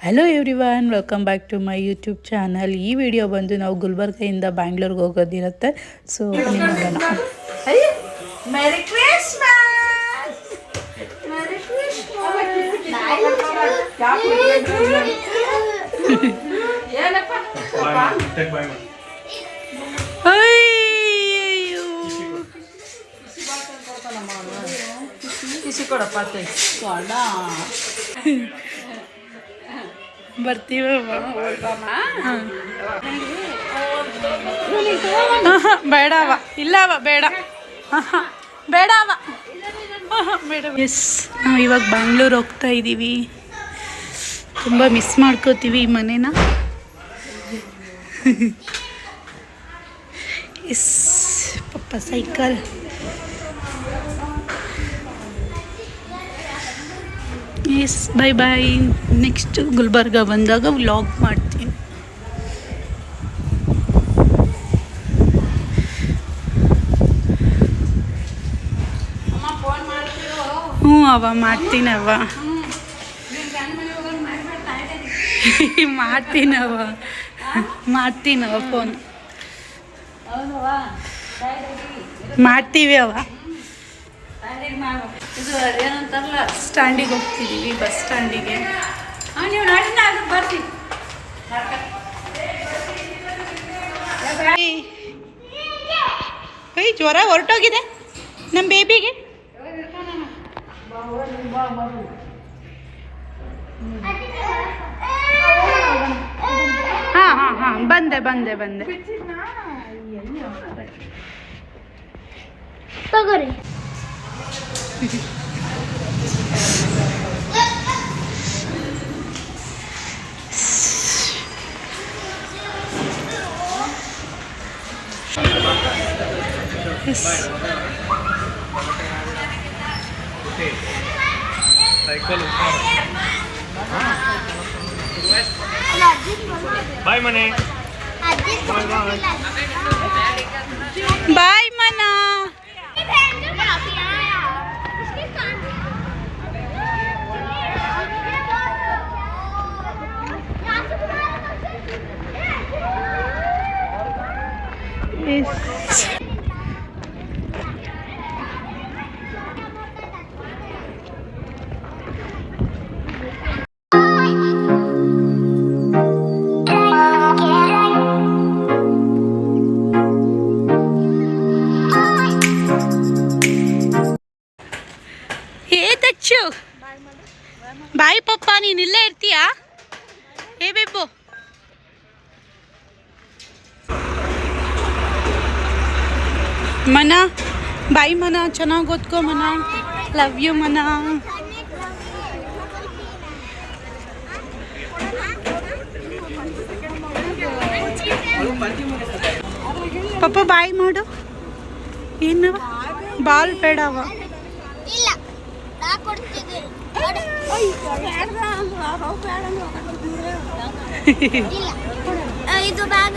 Hello everyone welcome back to my YouTube channel ಈ video ಬಂದು ನಾವು ಗುಲ್ಬರ್ಗದಿಂದ ಬ್ಯಾಂಗ್ಳೂರ್ಗೆ ಹೋಗೋದಿರುತ್ತೆ ಸೊ ನೋಡೋಣ ಕೊಡಪ್ಪ. ಕೊಡ. ಬರ್ತೀವವ್ವ ಆಹಾ, ಬೇಡವ ಇಲ್ಲವ ಬೇಡ ಬೇಡವ ಬೇಡ. ಎಸ್ ನಾವು ಇವಾಗ ಬ್ಯಾಂಗ್ಳೂರ್ ಹೋಗ್ತಾ ಇದ್ದೀವಿ ತುಂಬ ಮಿಸ್ ಮಾಡ್ಕೋತೀವಿ ಈ ಮನೇನ. Yes papa cycle yes bye bye next Gulbarga ಬಂದಾಗ ವ್ಲಾಗ್ ಮಾಡ್ತೀನಿ. ಹ್ಞೂ ಅವ ಮಾಡ್ತೀನವ ಮಾಡ್ತೀನವ ಮಾಡ್ತೀನವ ಫೋನ್ ಮಾಡ್ತೀವಿ ಅವ. ಇದು ಏನಂತಾರಲ್ಲ ಸ್ಟ್ಯಾಂಡಿಗೆ ಹೋಗ್ತಿದ್ದೀವಿ ಬಸ್ ಸ್ಟ್ಯಾಂಡಿಗೆ ಹಾಂ ನೀವು ನಾಡಿನ ಅದಕ್ಕೆ ಬರ್ತೀವಿ ಏಯ್ ಜ್ವರ ಹೊರಟೋಗಿದೆ ನಮ್ಮ ಬೇಬಿಗೆ. ಹಾಂ ಹಾಂ ಹಾಂ ಬಂದೆ ಬಂದೆ ಬಂದೆ. ತಗೋರಿ. ಎಸ್ ಬಾಯ್ ಮನೆ ಬಾಯ್ ಮನ ಎಸ್ ಏ ದಚ್ಚು ಬಾಯ್ ಪಪ್ಪ ನೀನು ಇಲ್ಲೇ ಇರ್ತೀಯಾ ಏ ಬೇಬು ಮನ. ಬಾಯಿ ಮನ ಚೆನ್ನಾಗಿ ಓದ್ಕೋ ಮನ. ಲವ್ ಯು ಮನ. ಪಪ್ಪ ಬಾಯಿ ಮಾಡು. ಏನು ಬಾಲ್ ಬೇಡವ ಇಲ್ಲ ನಾ ಕೊಡ್ತಿದ್ದೀನಿ ಇಲ್ಲ ಆ, ಇದು ಬ್ಯಾಗ್.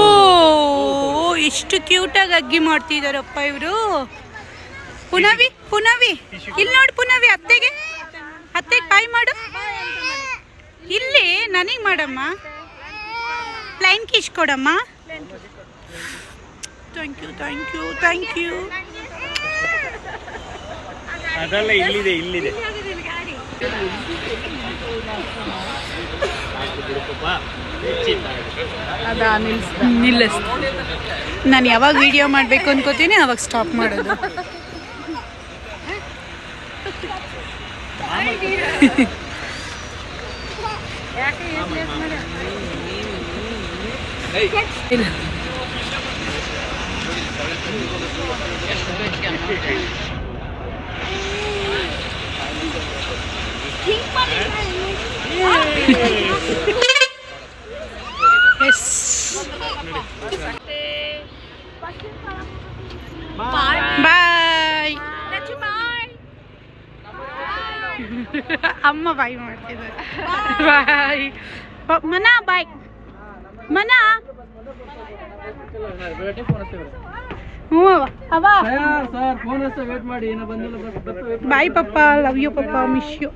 ಓ ಎಷ್ಟು ಕ್ಯೂಟಾಗಿ ಅಗ್ಗಿ ಮಾಡ್ತಿದಾರಪ್ಪ ಇವರು. ಪುನವಿ ಪುನವಿ. ಇಲ್ಲಿ ನೋಡಿ ಪುನವಿ ಅತ್ತೆಗೆ. ಅತ್ತೆಗೆ ಬಾಯ್ ಮಾಡು. ಇಲ್ಲಿ ನನಗೆ ಮಾಡಮ್ಮ. ಪ್ಲೈನ್ ಕಿಶ್ ಕೊಡಮ್ಮ. Thank you thank you thank you ಅದಲ್ಲ ಇಲ್ಲಿದೆ ಇಲ್ಲಿದೆ. ಅದ ನಿಲ್ಸ್ ನಿಲ್ಲಿಸ್ ನಾನು ಯಾವಾಗ ವಿಡಿಯೋ ಮಾಡಬೇಕು ಅನ್ಕೋತೀನಿ ಅವಾಗ ಸ್ಟಾಪ್ ಮಾಡೋದು. ಇಲ್ಲ. ಬಾಯ್ ಅಮ್ಮ ಬಾಯ್ ಮಾಡ್ತಿದ್ದಾರೆ ಬಾಯ್ ಮನ ಬಾಯ್ ಮನ? ಹ್ಞೂ. ಅವ. ಸರ್ ಫೋನ್ ಹಚ್ಚ ವೇಟ್ ಮಾಡಿ. ಏನೋ ಬಂದಿಲ್ಲ bus bus wait bye papa love you papa miss you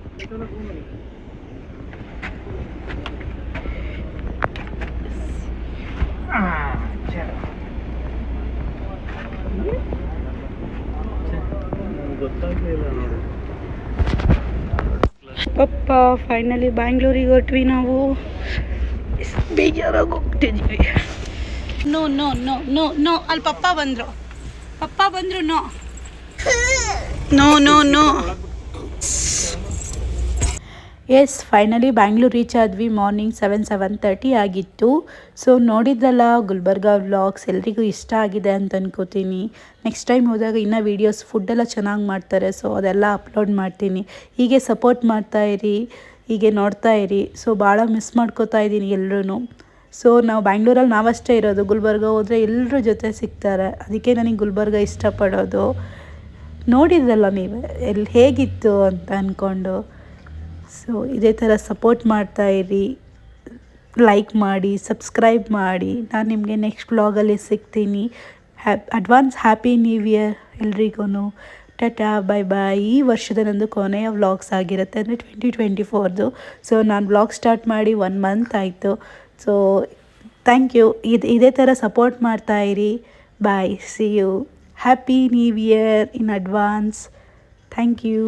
papa finally ಬ್ಯಾಂಗ್ಳೂರಿಗೆ ಹೊಟ್ವಿ ನಾವು. ಬೇಜಾರಾಗಿ ಹೋಗ್ತಿದ್ವಿ. No no no no no ಅಲ್ಲಿ ಪಪ್ಪ ಬಂದರು. ಪಪ್ಪ ಬಂದ್ರು no. No no no. Yes finally Bangalore reach ಆದ್ವಿ. ಮಾರ್ನಿಂಗ್ ಸೆವೆನ್ ಸೆವೆನ್ ತರ್ಟಿ ಆಗಿತ್ತು. ಸೊ ನೋಡಿದ್ದಲ್ಲ ಗುಲ್ಬರ್ಗಾ ವ್ಲಾಗ್ಸ್ ಎಲ್ರಿಗೂ ಇಷ್ಟ ಆಗಿದೆ ಅಂತ ಅನ್ಕೋತೀನಿ. ನೆಕ್ಸ್ಟ್ ಟೈಮ್ ಹೋದಾಗ ಇನ್ನೂ ವೀಡಿಯೋಸ್ ಫುಡ್ಡೆಲ್ಲ ಚೆನ್ನಾಗಿ ಮಾಡ್ತಾರೆ. ಸೊ ಅದೆಲ್ಲ ಅಪ್ಲೋಡ್ ಮಾಡ್ತೀನಿ. ಹೀಗೆ ಸಪೋರ್ಟ್ ಮಾಡ್ತಾ ಇರಿ, ಹೀಗೆ ನೋಡ್ತಾ ಇರಿ. ಸೊ ಭಾಳ ಮಿಸ್ ಮಾಡ್ಕೋತಾ ಇದ್ದೀನಿ ಎಲ್ಲರೂ ಸೊ ನಾವು ಬ್ಯಾಂಗ್ಳೂರಲ್ಲಿ ನಾವಷ್ಟೇ ಇರೋದು. ಗುಲ್ಬರ್ಗ ಹೋದರೆ ಎಲ್ಲರ ಜೊತೆ ಸಿಗ್ತಾರೆ. ಅದಕ್ಕೆ ನನಗೆ ಗುಲ್ಬರ್ಗ ಇಷ್ಟಪಡೋದು. ನೋಡಿದ್ರಲ್ಲ ನೀವು? ಎಲ್ಲಿ ಹೇಗಿತ್ತು ಅಂತ ಅಂದ್ಕೊಂಡು ಸೊ ಇದೇ ಥರ ಸಪೋರ್ಟ್ ಮಾಡ್ತಾ ಇರಿ. ಲೈಕ್ ಮಾಡಿ ಸಬ್ಸ್ಕ್ರೈಬ್ ಮಾಡಿ. ನಾನು ನಿಮಗೆ ನೆಕ್ಸ್ಟ್ ಬ್ಲಾಗಲ್ಲಿ ಸಿಗ್ತೀನಿ. ಹ್ಯಾಪ್ ಅಡ್ವಾನ್ಸ್ ಹ್ಯಾಪಿ ನ್ಯೂ ಇಯರ್ ಎಲ್ರಿಗೂ ಟಾಟಾ ಬೈ ಬಾಯ್ ಈ ವರ್ಷದ ನಂದು ಕೊನೆಯ ವ್ಲಾಗ್ಸ್ ಆಗಿರುತ್ತೆ ಅಂದರೆ ಟ್ವೆಂಟಿ ಟ್ವೆಂಟಿ ಫೋರ್ದು ಸೊ ನಾನು ವ್ಲಾಗ್ ಸ್ಟಾರ್ಟ್ ಮಾಡಿ ಒನ್ ಮಂತ್ ಆಯಿತು. ಸೊ ಥ್ಯಾಂಕ್ ಯು ಇದು, ಇದೇ ಥರ ಸಪೋರ್ಟ್ ಮಾಡ್ತಾ ಇರಿ. Bye see you happy new year in advance thank you